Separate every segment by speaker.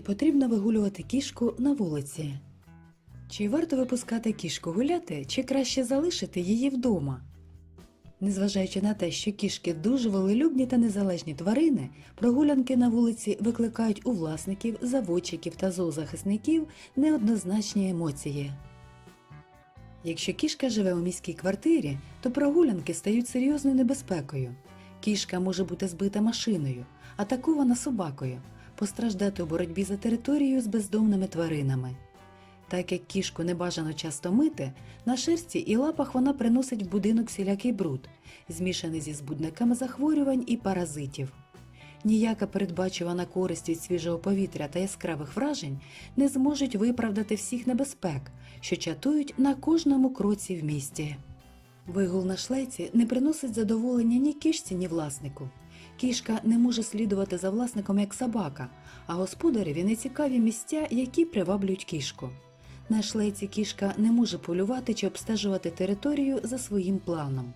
Speaker 1: потрібно вигулювати кішку на вулиці? Чи варто випускати кішку гуляти, чи краще залишити її вдома? Незважаючи на те, що кішки дуже волелюбні та незалежні тварини, прогулянки на вулиці викликають у власників, заводчиків та зоозахисників неоднозначні емоції. Якщо кішка живе у міській квартирі, то прогулянки стають серйозною небезпекою. Кішка може бути збита машиною, атакована собакою, постраждати у боротьбі за територію з бездомними тваринами. Так як кішку не бажано часто мити, на шерсті і лапах вона приносить в будинок всілякий бруд, змішаний зі збудниками захворювань і паразитів. Ніяка передбачувана користь від свіжого повітря та яскравих вражень не зможуть виправдати всіх небезпек, що чатують на кожному кроці в місті. Вигул на шлейці не приносить задоволення ні кішці, ні власнику. Кішка не може слідувати за власником як собака, а господареві не цікаві місця, які приваблюють кішку. На шлейці кішка не може полювати чи обстежувати територію за своїм планом.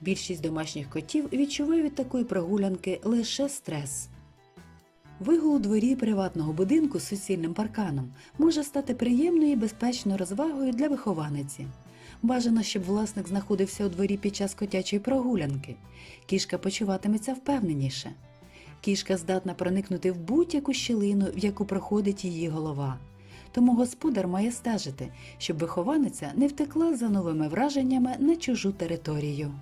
Speaker 1: Більшість домашніх котів відчуває від такої прогулянки лише стрес. Вигул у дворі приватного будинку з суцільним парканом може стати приємною і безпечною розвагою для вихованиці. Бажано, щоб власник знаходився у дворі під час котячої прогулянки. Кішка почуватиметься впевненіше. Кішка здатна проникнути в будь-яку щілину, в яку проходить її голова. Тому господар має стежити, щоб вихованиця не втекла за новими враженнями на чужу територію.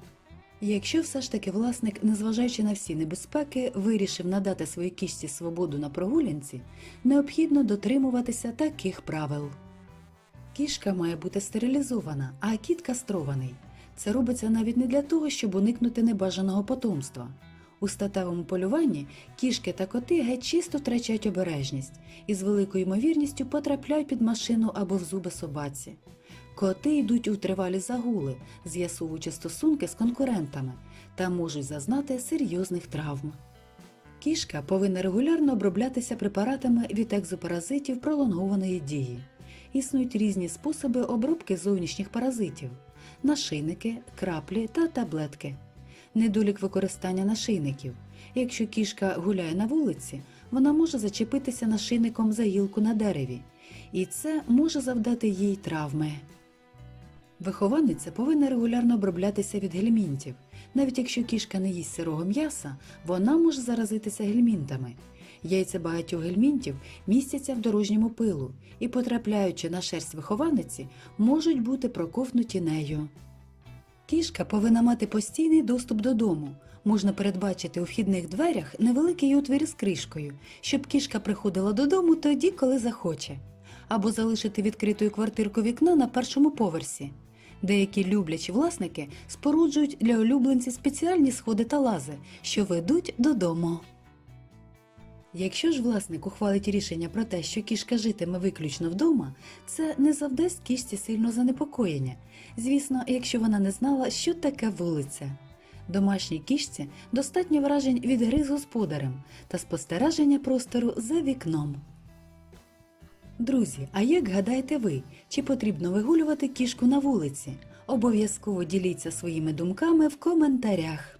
Speaker 1: Якщо все ж таки власник, незважаючи на всі небезпеки, вирішив надати своїй кішці свободу на прогулянці, необхідно дотримуватися таких правил. Кішка має бути стерилізована, а кіт кастрований. Це робиться навіть не для того, щоб уникнути небажаного потомства. У статевому полюванні кішки та коти геть чисто втрачають обережність і з великою ймовірністю потрапляють під машину або в зуби собаці. Коти йдуть у тривалі загули, з'ясовуючи стосунки з конкурентами та можуть зазнати серйозних травм. Кішка повинна регулярно оброблятися препаратами від екзопаразитів пролонгованої дії. Існують різні способи обробки зовнішніх паразитів: нашийники, краплі та таблетки. Недолік використання нашийників. Якщо кішка гуляє на вулиці, вона може зачепитися нашийником за гілку на дереві, і це може завдати їй травми. Вихованиця повинна регулярно оброблятися від гельмінтів. Навіть якщо кішка не їсть сирого м'яса, вона може заразитися гельмінтами. Яйця багатьох гельмінтів містяться в дорожньому пилу і, потрапляючи на шерсть вихованиці, можуть бути проковнуті нею. Кішка повинна мати постійний доступ додому. Можна передбачити у вхідних дверях невеликий отвір з кришкою, щоб кішка приходила додому тоді, коли захоче, або залишити відкритою квартирку вікна на першому поверсі. Деякі люблячі власники споруджують для улюбленців спеціальні сходи та лази, що ведуть додому. Якщо ж власник ухвалить рішення про те, що кішка житиме виключно вдома, це не завдасть кішці сильно занепокоєння. Звісно, якщо вона не знала, що таке вулиця. Домашній кішці достатньо вражень від гри з господарем та спостереження простору за вікном. Друзі, а як гадаєте ви, чи потрібно вигулювати кішку на вулиці? Обов'язково діліться своїми думками в коментарях.